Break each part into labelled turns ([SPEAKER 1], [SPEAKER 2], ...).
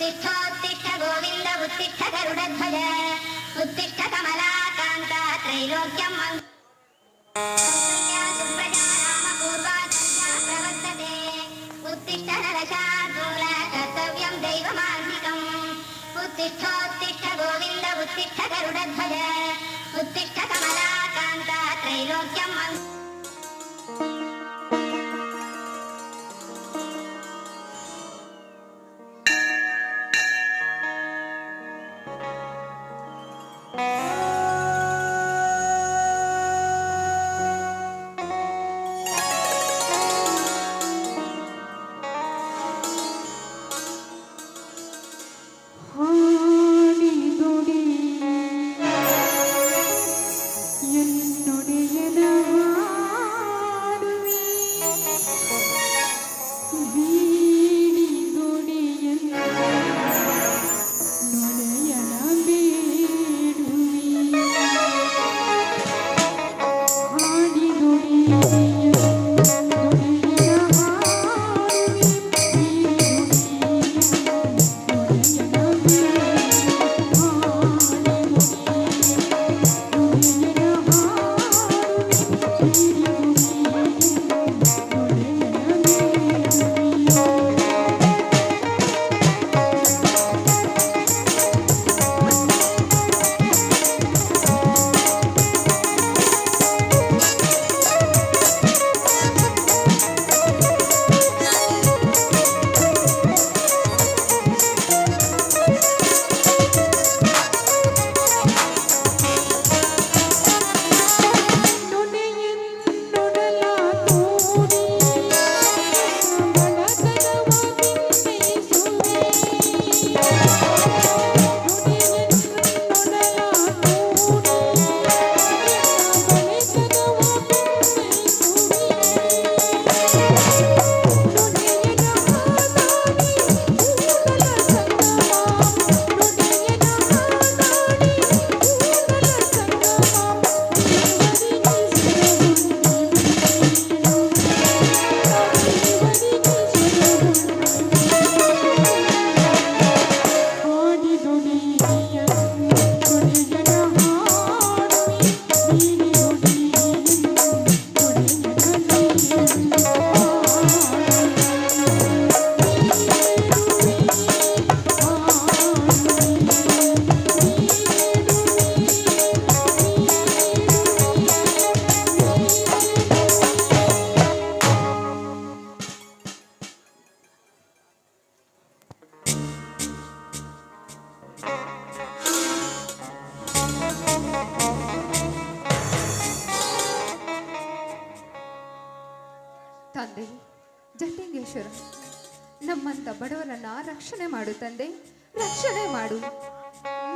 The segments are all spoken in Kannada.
[SPEAKER 1] उत्तिष्ठोत्तिष्ठ गोविन्द उत्तिष्ठ गरुडध्वज उत्तिष्ठ कमलाकान्त त्रैलोक्यम् मङ्ग- कौसल्या सुप्रजा रामपूर्वा चर्चा प्रवर्तते उत्तिष्ठ नरशार्दूल कर्तव्यं दैवमान्तिकम् उत्तिष्ठोत्तिष्ठ गोविन्द उत्तिष्ठ गरुडध्वज उत्तिष्ठ कमलाकान्त त्रैलोक्यं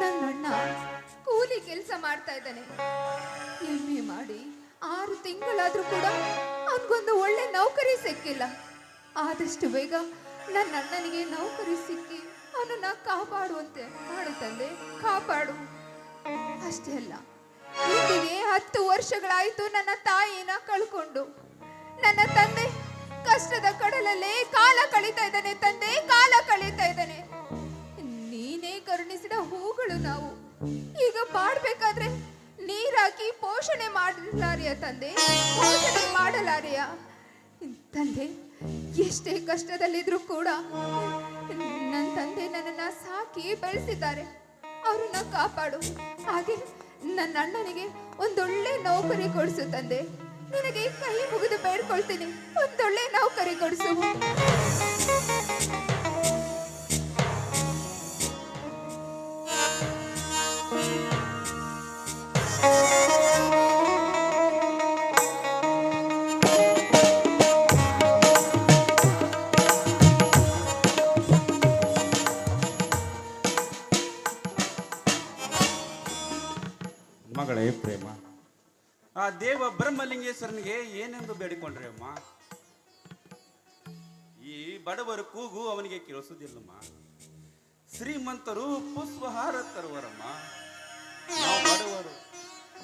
[SPEAKER 2] ನನ್ನಣ್ಣ ಕೂಲಿ ಕೆಲಸ ಮಾಡ್ತಾ ಇದ್ದಾನೆ. ಎಂ ಎ ಮಾಡಿ ಆರು ತಿಂಗಳಾದ್ರೂ ಕೂಡ ಅವನಿಗೊಂದು ಒಳ್ಳೆ ನೌಕರಿ ಸಿಕ್ಕಿಲ್ಲ. ಆದಷ್ಟು ಬೇಗ ನನ್ನ ಅಣ್ಣನಿಗೆ ನೌಕರಿ ಸಿಕ್ಕಿ ಅವನನ್ನ ಕಾಪಾಡುವಂತೆ ಮಾಡು ತಂದೆ, ಕಾಪಾಡು. ಅಷ್ಟೇ ಅಲ್ಲ ಇಲ್ಲಿಗೆ ಹತ್ತು ವರ್ಷಗಳಾಯಿತು ನನ್ನ ತಾಯಿನ ಕಳ್ಕೊಂಡು. ನನ್ನ ತಂದೆ ಕಷ್ಟದ ಕಡಲಲ್ಲೇ ಕಾಲ ಕಳೀತಾ ಇದ್ದಾನೆ ತಂದೆ, ಕಾಲ ಕಳೀತಾ ಇದ್ದಾನೆ. ನೀನೇ ಕರುಣಿಸಿದ ಹೂಗಳು ನಾವು. ಈಗ ಮಾಡ್ಬೇಕಾದ್ರೆ ನೀರಾಕಿ ಪೋಷಣೆ ಮಾಡಲಾರಿಯ ತಂದೆ? ಪೋಷಣೆ ಮಾಡಲಾರಿಯ? ತಂದೆ, ಎಷ್ಟೇ ಕಷ್ಟದಲ್ಲಿದ್ರು ಕೂಡ ನನ್ನ ತಂದೆ ನನ್ನನ್ನ ಸಾಕಿ ಬೆಳೆಸಿದ್ದಾರೆ. ಅವ್ರನ್ನ ಕಾಪಾಡು. ಹಾಗೆ ನನ್ನ ಅಣ್ಣನಿಗೆ ಒಂದೊಳ್ಳೆ ನೌಕರಿ ಕೊಡಿಸು ತಂದೆ. ನಿನಗೆ ಕೈ ಮುಗಿದು ಬೇಡ್ಕೊಳ್ತೀನಿ. ಒಂದೊಳ್ಳೆ ನೌಕರಿ ಕೊಡಿಸು.
[SPEAKER 3] ಆ ದೇವ ಬ್ರಹ್ಮಲಿಂಗೇಶ್ವರನಿಗೆ ಏನೆಂದು ಬೇಡಿಕೊಂಡ್ರೆ ಅಮ್ಮ? ಈ ಬಡವರ ಕೂಗು ಅವನಿಗೆ ಕೇಳಿಸುವುದಿಲ್ಲಮ್ಮ. ಶ್ರೀಮಂತರು ಪುಷ್ಪಹಾರ ತರುವರಮ್ಮ. ಬಡವರು.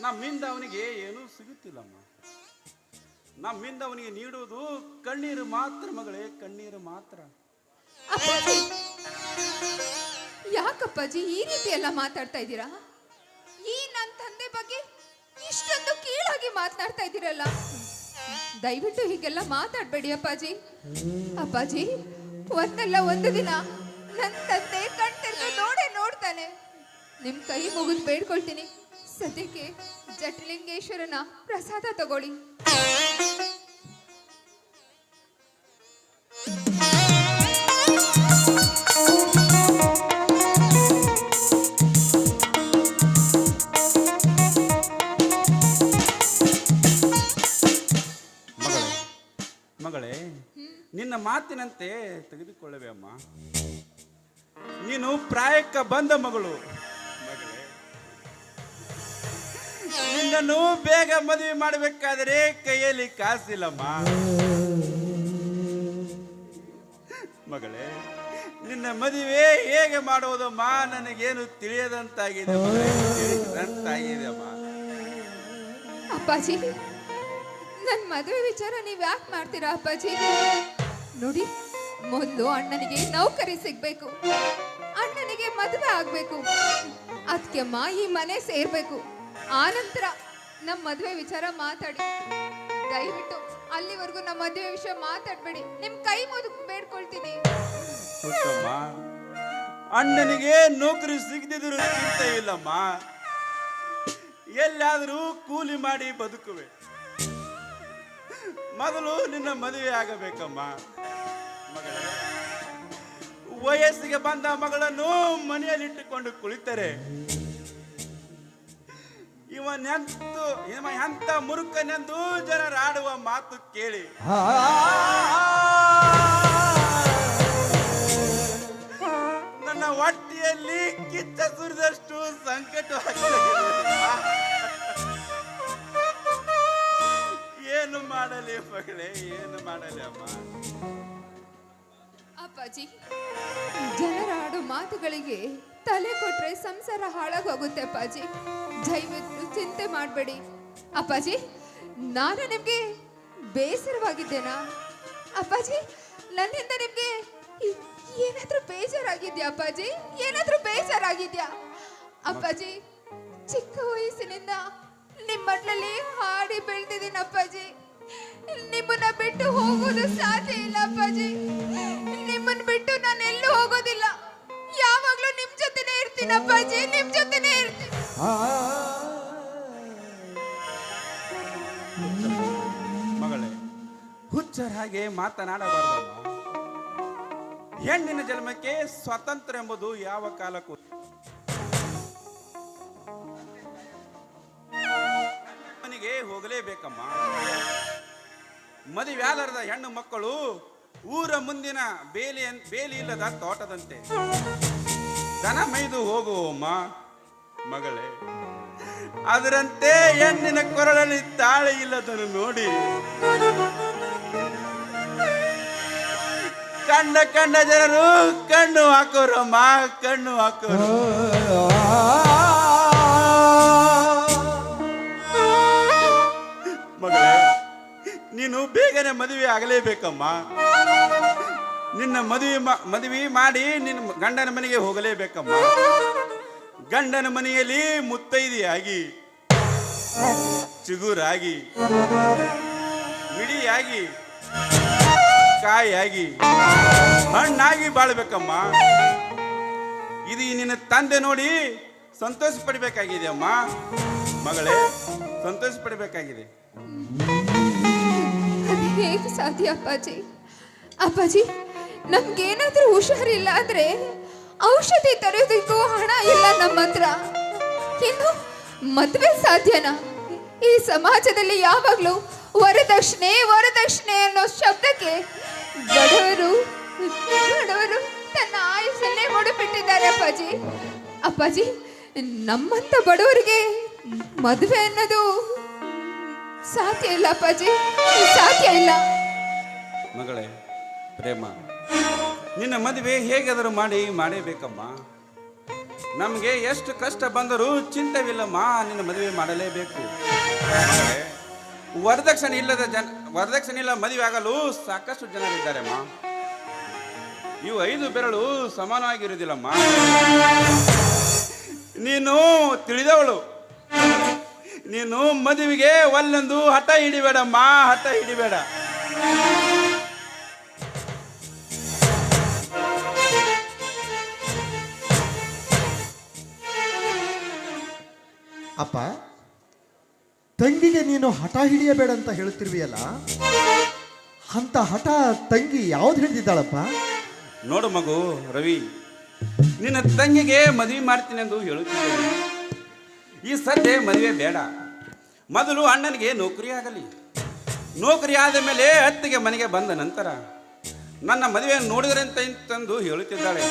[SPEAKER 3] ನಮ್ಮಿಂದ ಅವನಿಗೆ ಏನೂ ಸಿಗುತ್ತಿಲ್ಲಮ್ಮ. ನಮ್ಮಿಂದ ಅವನಿಗೆ ನೀಡುವುದು ಕಣ್ಣೀರು ಮಾತ್ರ ಮಗಳೇ, ಕಣ್ಣೀರು ಮಾತ್ರ.
[SPEAKER 2] ಯಾಕಪ್ಪಾಜಿ ಈ ರೀತಿ ಎಲ್ಲ ಮಾತಾಡ್ತಾ ಇದ್ದೀರಾ? ಮಾತನಾಡ್ತಾ ಇದ್ದೀರಲ್ಲ? ದಯವಿಟ್ಟು ಹೀಗೆಲ್ಲ ಮಾತಾಡ್ಬೇಡಿ, ಅಪ್ಪಾಜಿ. ಅಪ್ಪಾಜಿ, ಒಂದಲ್ಲ ಒಂದು ದಿನ ನನ್ನ ತಂದೆ ಕಣ್ತೆಲ್ಲ ನೋಡೇ ನೋಡ್ತಾನೆ. ನಿಮ್ ಕೈ ಮುಗಿದು ಬೇಡ್ಕೊಳ್ತೀನಿ. ಸದ್ಯಕ್ಕೆ ಜಟಲಿಂಗೇಶ್ವರನ ಪ್ರಸಾದ ತಗೊಳ್ಳಿ.
[SPEAKER 3] ಮಾತಿನಂತೆ ತೆಗೆದುಕೊಳ್ಳವೆ ಅಮ್ಮ. ನೀನು ಪ್ರಾಯಕ್ಕ ಬಂದ ಮಗಳು. ನಿನ್ನನ್ನು ಬೇಗ ಮದುವೆ ಮಾಡಬೇಕಾದರೆ ಕೈಯಲ್ಲಿ ಕಾಸಿಲ್ಲಮ್ಮ. ಮಗಳೇ, ನಿನ್ನ ಮದುವೆ ಹೇಗೆ ಮಾಡೋದಮ್ಮ? ನನಗೇನು ತಿಳಿಯದಂತಾಗಿದೆ ಮಗಳೇ. ತಿಳಿಯದಂತಾಗಿದೆ
[SPEAKER 2] ಅಪ್ಪಾಜಿ ನನ್ನ ಮದುವೆ ವಿಚಾರ ನೀವು ಯಾಕೆ ಮಾಡ್ತೀರಾ ಅಪ್ಪಾಜಿ? ನೋಡಿ, ಮೊದಲು ಅಣ್ಣನಿಗೆ ನೌಕರಿ ಸಿಗ್ಬೇಕು. ಅಣ್ಣನಿಗೆ ಮದುವೆ ಆಗ್ಬೇಕು. ಅದಕ್ಕೆ ಮಾ ಈ ಮನೆ ಸೇರ್ಬೇಕು. ಆನಂತರ ನಮ್ಮ ಮದುವೆ ವಿಚಾರ ಮಾತಾಡಿ. ದಯವಿಟ್ಟು ಅಲ್ಲಿವರೆಗೂ ನಮ್ಮ ಮದುವೆ ವಿಷಯ ಮಾತಾಡ್ಬೇಡಿ. ನಿಮ್ ಕೈ ಮುದುಕು ಬೇಡ್ಕೊಳ್ತೀನಿ.
[SPEAKER 3] ಅಣ್ಣನಿಗೆ ನೌಕರಿ ಸಿಗದಿದ್ರು ಚಿಂತೆ ಇಲ್ಲಮ್ಮ. ಎಲ್ಲಾದರೂ ಕೂಲಿ ಮಾಡಿ ಬದುಕುವೆ. ಮೊದಲು ನಿನ್ನ ಮದುವೆ ಆಗಬೇಕಮ್ಮ. ವಯಸ್ಸಿಗೆ ಬಂದ ಮಗಳನ್ನು ಮನೆಯಲ್ಲಿಟ್ಟುಕೊಂಡು ಕುಳಿತರೆ. ಇವನೆಂತು ಇವ ಎಂತ ಮುರುಕನೆಂದು ಜನರಾಡುವ ಆಡುವ ಮಾತು ಕೇಳಿ. ನನ್ನ ಹೊಟ್ಟೆಯಲ್ಲಿ ಕಿಚ್ಚ ಸುರಿದಷ್ಟು ಸಂಕಟವಾಗಿದೆ. ಮಾಡಲಿ ಮಗಳೇ, ಏನು ಮಾಡಲಿ ಅಮ್ಮ?
[SPEAKER 2] ಅಪ್ಪಾಜಿ ಜನರ ಆಡೋ ಮಾತುಗಳಿಗೆ ತಲೆ ಕೊಟ್ರೆ ಸಂಸಾರ ಹಾಳಾಗೋಗುತ್ತೆ ಅಪ್ಪಾಜಿ. ದಯವಿಟ್ಟು ಚಿಂತೆ ಮಾಡಬೇಡಿ. ಅಪ್ಪಾಜಿ, ನಾನು ನಿಮಗೆ ಬೇಸರವಾಗಿದ್ದೇನಾ? ಅಪ್ಪಾಜಿ, ನನ್ನಿಂದ ನಿಮಗೆ ಏನಾದರೂ ಬೇಜಾರಾಗಿದ್ಯಾ ಅಪ್ಪಾಜಿ? ಏನಾದ್ರೂ ಬೇಜಾರಾಗಿದ್ಯಾ? ಅಪ್ಪಾಜಿ, ಚಿಕ್ಕ ವಯಸ್ಸಿನಿಂದ ನಿಮ್ಮಟ್ಲಲ್ಲಿ ಹಾಡಿ ಬೆಳೆದಿದ್ದೀನಿ ಅಪ್ಪಾಜಿ. ನಿಮ್ಮನ್ನ ಬಿಟ್ಟು ಹೋಗೋದು ಸಾಧ್ಯ ಇಲ್ಲ, ಅಪ್ಪಾಜಿ. ನಿಮ್ಮನ್ನ ಬಿಟ್ಟು ನಾನು ಎಲ್ಲೂ ಹೋಗೋದಿಲ್ಲ. ಯಾವಾಗ್ಲೂ ನಿಮ್ ಜೊತೆನೇ ಇರ್ತೀನಿ, ಅಪ್ಪಾಜಿ. ನಿಮ್ ಜೊತೆನೇ ಇರ್ತೀನಿ.
[SPEAKER 3] ಮಗಳೇ, ಹುಚ್ಚರ ಹಾಗೆ ಮಾತನಾಡಬಾರದು. ಹೆಣ್ಣಿನ ಜನ್ಮಕ್ಕೆ ಸ್ವಾತಂತ್ರ್ಯ ಎಂಬುದು ಯಾವ ಕಾಲಕ್ಕೂ ಮದುವೆಯಾಲರದ ಹೆಣ್ಣು ಮಕ್ಕಳು ಊರ ಮುಂದಿನ ಬೇಲಿ ಬೇಲಿ ಇಲ್ಲದ ತೋಟದಂತೆ. ದನ ಮೈದು ಹೋಗುವಮ್ಮ ಮಗಳೇ. ಅದರಂತೆ ಹೆಣ್ಣಿನ ಕೊರಳಲ್ಲಿ ತಾಳೆ ಇಲ್ಲದನ್ನು ನೋಡಿ. ಕಂಡ ಕಂಡ ಜನರು ಕಣ್ಣು ಮಾ ಕಣ್ಣು ಹಾಕೋರು. ಬೇಗನೆ ಮದುವೆ ಆಗಲೇಬೇಕಮ್ಮ? ನಿನ್ನ ಮದುವೆ ಮದುವೆ ಮಾಡಿ ನಿನ್ನ ಗಂಡನ ಮನೆಗೆ ಹೋಗಲೇಬೇಕಮ್ಮ. ಗಂಡನ ಮನೆಯಲ್ಲಿ ಮುತ್ತೈದೆಯಾಗಿ, ಚಿಗುರಾಗಿ ಮಿಡಿಯಾಗಿ ಕಾಯಾಗಿ ಹಣ್ಣಾಗಿ ಬಾಳ್ಬೇಕಮ್ಮ. ಇದು ನಿನ್ನ ತಂದೆ ನೋಡಿ ಸಂತೋಷ ಪಡಬೇಕಾಗಿದೆ ಅಮ್ಮ ಮಗಳೇ ಸಂತೋಷ ಪಡಬೇಕಾಗಿದೆ
[SPEAKER 2] ಹೇಗೆ ಸಾಧ್ಯ, ಅಪ್ಪಾಜಿ? ಅಪ್ಪಾಜಿ, ನಮ್ಗೇನಾದ್ರೂ ಹುಷಾರಿಲ್ಲ ಅಂದ್ರೆ ಔಷಧಿ ತರೋದಕ್ಕೂ ಹಣ ಇಲ್ಲ ನಮ್ಮ ಹತ್ರ ಇನ್ನು ಮದುವೆ ಸಾಧ್ಯನಾ? ಈ ಸಮಾಜದಲ್ಲಿ ಯಾವಾಗಲೂ ವರದಕ್ಷಿಣೆ ವರದಕ್ಷಿಣೆ ಅನ್ನೋ ಶಬ್ದಕ್ಕೆ ಬಡವರು ಬಡವರು ತನ್ನ ಆಯುಷನ್ನೇ ಮುಡಿಬಿಟ್ಟಿದ್ದಾರೆ, ಅಪ್ಪಾಜಿ. ಅಪ್ಪಾಜಿ ನಮ್ಮಂತ ಬಡವರಿಗೆ ಮದುವೆ ಅನ್ನೋದು ಸಾಧ್ಯ ಇಲ್ಲ ಅಪ್ಪಾಜಿ ಸಾಧ್ಯ ಇಲ್ಲ.
[SPEAKER 3] ಮಗಳೇ, ಪ್ರೇಮ, ನಿನ್ನ ಮದುವೆ ಹೇಗಾದರೂ ಮಾಡಿ, ಮಾಡೇಬೇಕಮ್ಮ. ನಮಗೆ ಎಷ್ಟು ಕಷ್ಟ ಬಂದರೂ ಚಿಂತವಿಲ್ಲಮ್ಮ, ನಿನ್ನ ಮದುವೆ ಮಾಡಲೇಬೇಕು. ವರದಕ್ಷಿಣೆ ಇಲ್ಲದ ಜನ, ವರದಕ್ಷಿಣೆ ಇಲ್ಲ ಮದುವೆ ಆಗಲು ಸಾಕಷ್ಟು ಜನರಿದ್ದಾರಮ್ಮ ಇವು ಐದು ಬೆರಳು ಸಮಾನವಾಗಿರುವುದಿಲ್ಲಮ್ಮ. ನೀನು ತಿಳಿದವಳು. ನೀನು ಮದುವೆಗೆ ಒಲ್ಲೊಂದು ಹಠ ಹಿಡಿಬೇಡಮ್ಮ ಹಠ ಹಿಡಿಬೇಡ.
[SPEAKER 4] ಅಪ್ಪ ತಂಗಿಗೆ ನೀನು ಹಠ ಹಿಡಿಯಬೇಡ ಅಂತ ಹೇಳ್ತಿರ್ವಿಯಲ್ಲ? ಅಂತ ಹಠ ತಂಗಿ ಯಾವ್ದು ಹಿಡಿದಿದ್ದಾಳಪ್ಪ
[SPEAKER 3] ನೋಡು ಮಗು ರವಿ ನಿನ್ನ ತಂಗಿಗೆ ಮದುವೆ ಮಾಡ್ತೀನಿ ಎಂದು ಹೇಳುತ್ತಿದ್ದೇನೆ. ಈ ಸದ್ಯ ಮದುವೆ ಬೇಡ. ಮೊದಲು ಅಣ್ಣನಿಗೆ ನೌಕರಿ ಆಗಲಿ. ನೌಕರಿ ಆದ ಮೇಲೆ ಅತ್ತಿಗೆ ಮನೆಗೆ ಬಂದ ನಂತರ ನನ್ನ ಮದುವೆಯನ್ನು ನೋಡಿದ್ರೆ ಅಂತ ತಂದು ಹೇಳುತ್ತಿದ್ದಾಳೆ.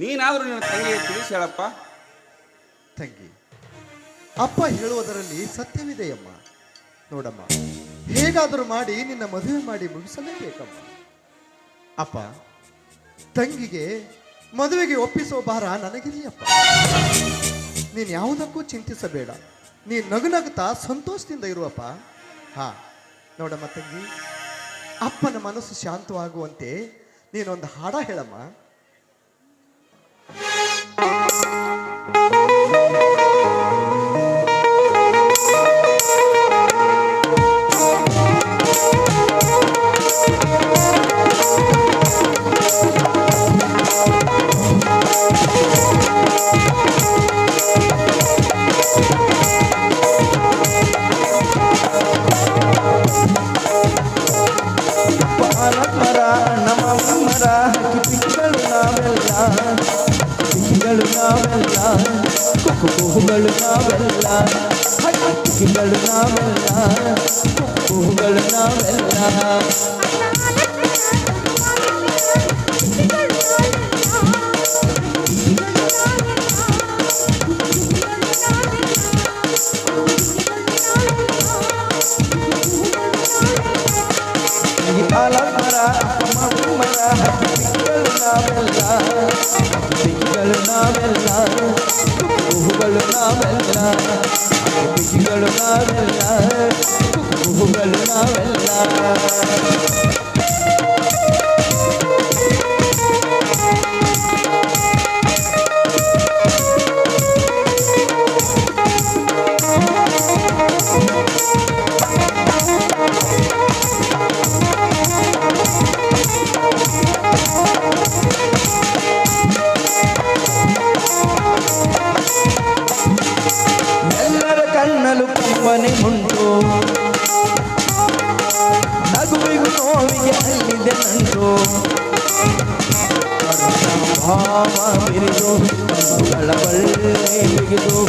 [SPEAKER 3] ನೀನಾದರೂ ನಿನ್ನ ತಂಗಿಗೆ ತಿಳಿಸಿ ಹೇಳಪ್ಪ.
[SPEAKER 4] ತಂಗಿ, ಅಪ್ಪ ಹೇಳುವುದರಲ್ಲಿ ಸತ್ಯವಿದೆಯಮ್ಮ. ನೋಡಮ್ಮ, ಹೇಗಾದರೂ ಮಾಡಿ ನಿನ್ನ ಮದುವೆ ಮಾಡಿ ಮುಗಿಸಲೇಬೇಕಮ್ಮ. ಅಪ್ಪ, ತಂಗಿಗೆ ಮದುವೆಗೆ ಒಪ್ಪಿಸೋ ಭಾರ ನನಗಿದೆಯಪ್ಪ. ನೀನು ಯಾವುದಕ್ಕೂ ಚಿಂತಿಸಬೇಡ. ನೀ ನಗು ನಗುತ್ತಾ ಸಂತೋಷದಿಂದ ಇರುವಪ್ಪ? ಹಾ ನೋಡಮ್ಮ ತಂಗಿ ಅಪ್ಪನ ಮನಸ್ಸು ಶಾಂತವಾಗುವಂತೆ ನೀನೊಂದು ಹಾಡ ಹೇಳಮ್ಮ.
[SPEAKER 5] ನಾವೆಲ್ಲ ಕುಹುಗಳು ನಾವೆಲ್ಲ ಕಿಪಿಗಳು ನಾವೆಲ್ಲ ಕುಹುಗಳು ನಾವೆಲ್ಲ ನಾವೆಲ್ಲ ಕುಹುಗಳು ನಾವೆಲ್ಲ ಕಿಪಿಗಳು ನಾವೆಲ್ಲ ಕುಹುಗಳು ನಾವೆಲ್ಲ ಭಾವ ಬಿರಿದು ಕಣ್ಣುಗಳ ಬಳ್ಳಿ ಬಿಗಿದು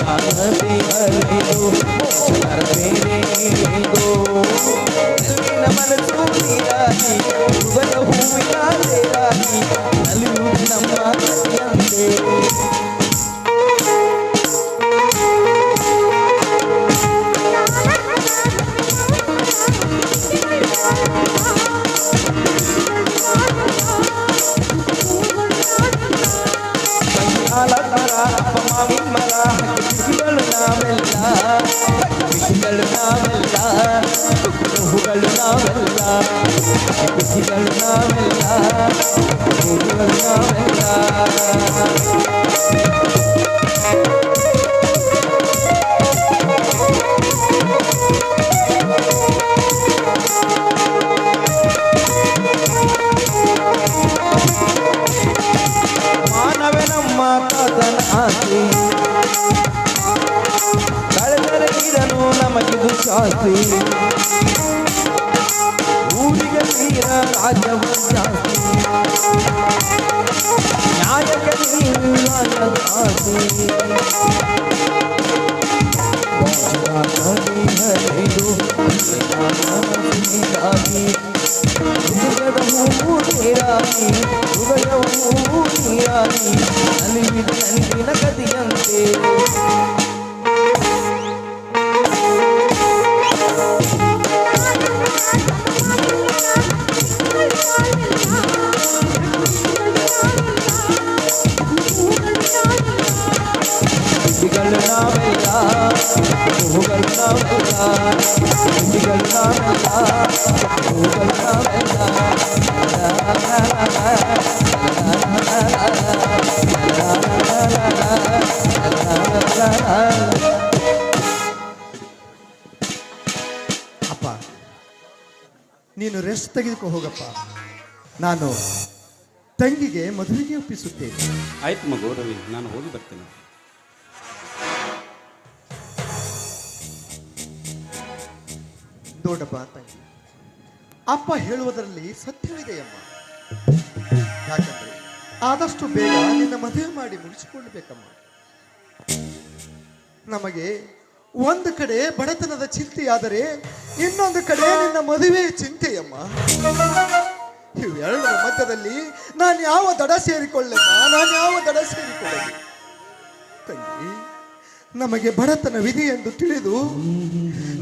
[SPEAKER 5] ಕಾಣದೆ ಹರಿದು ಮೋಕ್ಷರ ಬೇರೆ ಹಿಡಿದು ನಲ್ಲಿನ ಮನಸ್ಸು ನೀರಾಗಿ ಹೃದಯ ಹೂವಿನ ತೇರಾಗಿ ನಲಿಯುವುದು ನಮ್ಮ ಕಥೆಯಂತೆ 明白。ನಮಗಿದು ಶಾಸ್ತಿ ಊರಿಗೆ ತೀರ ರಾಜ್ಯವ ಜಾಸ್ತಿ ನ್ಯಾಯಕ್ಕೆ ನೀರು ರಾಜ್ಯದ ಆಸೆ ನದಿ ಹರಿದು ಮನಸ್ಸಿಗಾಗಿ ಹೃದಯದ ಹೂವು ನೀರಾಗಿ ಹೃದಯವು ಹೂವು ನೀರಾಗಿ ನಲಿವಿದ ನಲಿವಿನ ಕದಿಯಂತೆ
[SPEAKER 4] ತೆಗೆದುಕೊ ಹೋಗಪ್ಪ. ನಾನು ತಂಗಿಗೆ ಮದುವೆಗೆ ಒಪ್ಪಿಸುತ್ತೇನೆ.
[SPEAKER 3] ಆಯ್ತು ಮಗು ರವಿ ನಾನು ಹೋಗಿ ಬರ್ತೇನೆ.
[SPEAKER 4] ದೊಡ್ಡಪ್ಪ ತಂಗಿ ಅಪ್ಪ ಹೇಳುವುದರಲ್ಲಿ ಸತ್ಯವಿದೆಯಮ್ಮ. ಯಾಕಂದ್ರೆ ಆದಷ್ಟು ಬೇಗ ನಿನ್ನ ಮದುವೆ ಮಾಡಿ ಮುಗಿಸಿಕೊಳ್ಳಬೇಕಮ್ಮ. ನಮಗೆ ಒಂದು ಕಡೆ ಬಡತನದ ಚಿಂತೆಯಾದರೆ ಇನ್ನೊಂದು ಕಡೆ ನಿನ್ನ ಮದುವೆ ಚಿಂತೆಯಮ್ಮ. ಇವೆರಡರ ಮಧ್ಯದಲ್ಲಿ ನಾನು ಯಾವ ದಡ ಸೇರಿಕೊಳ್ಳಮ್ಮ? ನಾನು ಯಾವ ದಡ ಸೇರಿಕೊಳ್ಳಲಿ ತಂಗಿ, ನಮಗೆ ಬಡತನವಿದೆ ಎಂದು ತಿಳಿದು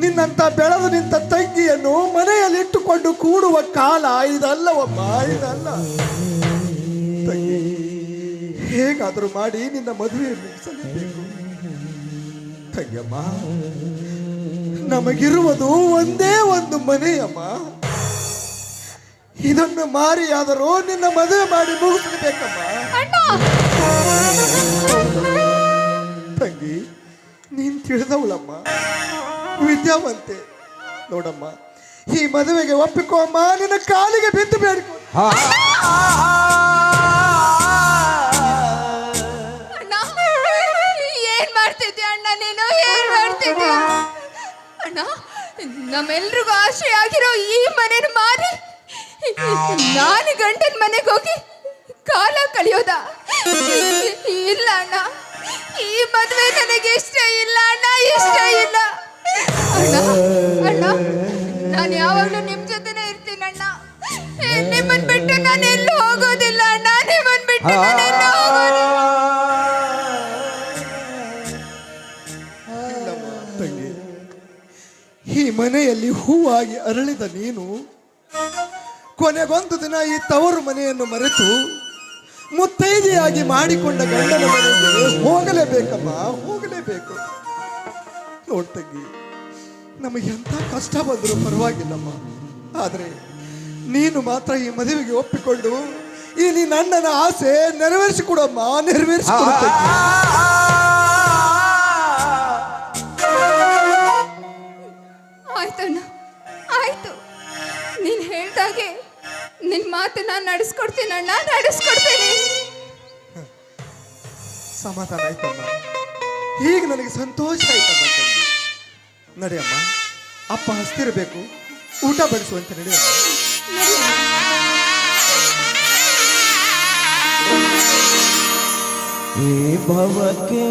[SPEAKER 4] ನಿನ್ನಂತ ಬೆಳೆದು ನಿಂತ ತಂಗಿಯನ್ನು ಮನೆಯಲ್ಲಿಟ್ಟುಕೊಂಡು ಕೂಡುವ ಕಾಲ ಇದಲ್ಲವಮ್ಮ, ಇದಲ್ಲ. ತಂಗಿ, ಹೇಗಾದರೂ ಮಾಡಿ ನಿನ್ನ ಮದುವೆ ಮುಗಿಸಲೇಬೇಕು. ತಂಗಿಯಮ್ಮ. ನಮಗಿರುವುದು ಒಂದೇ ಒಂದು ಮನೆಯಮ್ಮ. ಇದನ್ನು ಮಾರಿಯಾದರೂ ನಿನ್ನ ಮದುವೆ ಮಾಡಿ ಮುಗಿಸ್ಬೇಕಮ್ಮ
[SPEAKER 2] ಅಣ್ಣ!
[SPEAKER 4] ತಂಗಿ ನೀನ್ ತಿಳಿದವಳಮ್ಮ. ವಿದ್ಯಾವಂತೆ. ನೋಡಮ್ಮ ಈ ಮದುವೆಗೆ ಒಪ್ಪಿಕೋ ಅಮ್ಮ ನಿನ್ನ ಕಾಲಿಗೆ ಬಿದ್ದು ಬೇಡಿಕೊ.
[SPEAKER 2] ಏನ್ ಅಣ್ಣ, ನಮ್ಮೆಲ್ರಿಗೂ ಆಸೆ ಆಗಿರೋ ಈ ಮನೇನ ಮಾರಿ. ನಾನು ಗಂಟಿನ ಮನೆಗೆ ಹೋಗಿ ಕಾಲ ಕಳಿಯೋದ? ಇಲ್ಲ ಅಣ್ಣ, ಈ ಮದುವೆ ನನಗೆ ಇಷ್ಟ ಇಲ್ಲ ಅಣ್ಣ, ಇಷ್ಟ ಇಲ್ಲ. ಅಣ್ಣ ಅಣ್ಣ, ನಾನು ಯಾವಾಗಲೂ ನಿಮ್ ಜೊತೆನೇ ಇರ್ತೀನಿ ಅಣ್ಣ ನಿಮ್ಮನ್ ಬಿಟ್ಟು ನಾನು
[SPEAKER 4] ಮನೆಯಲ್ಲಿ ಹೂವಾಗಿ ಅರಳಿದ ನೀನು ಕೊನೆಗೊಂದು ದಿನ ಈ ತವರು ಮನೆಯನ್ನು ಮರೆತು ಮುತ್ತೈದೆಯಾಗಿ ಮಾಡಿಕೊಂಡ ಗಂಡನ ಮನೆಗೆ ಹೋಗಲೇಬೇಕಮ್ಮ ಹೋಗಲೇಬೇಕು ನೋಡ್ ತಂಗಿ ನಮಗೆ ಎಂಥ ಕಷ್ಟ ಬಂದರೂ ಪರವಾಗಿಲ್ಲಮ್ಮ ಆದರೆ ನೀನು ಮಾತ್ರ ಈ ಮದುವೆಗೆ ಒಪ್ಪಿಕೊಂಡು ಈ ನಿನ್ನ ಅಣ್ಣನ ಆಸೆ ನೆರವೇರಿಸಿಕೊಡಮ್ಮ ನೆರವೇರಿಸಿಕೊಡು
[SPEAKER 2] ಆಯ್ತಣ್ಣ ಆಯ್ತು. ನೀನ್ ಹೇಳ್ದಾಗೆ ನಿನ್ ಮಾತನ್ನ ನಡೆಸ್ಕೊಡ್ತೀನಣ್ಣ ನಡೆಸ್ಕೊಡ್ತೀನಿ
[SPEAKER 4] ಸಮಾಧಾನ ಆಯ್ತಮ್ಮ. ಈಗ ನನಗೆ ಸಂತೋಷ ಆಯ್ತಮ್ಮ ತಂಗಿ ನಡೆಯಮ್ಮ ಅಪ್ಪ ಹಸ್ತಿರಬೇಕು ಊಟ ಬಡಿಸುವಂತೆ ನಡೆಯಮ್ಮ
[SPEAKER 5] ಈ ಭವಕ್ಕೆ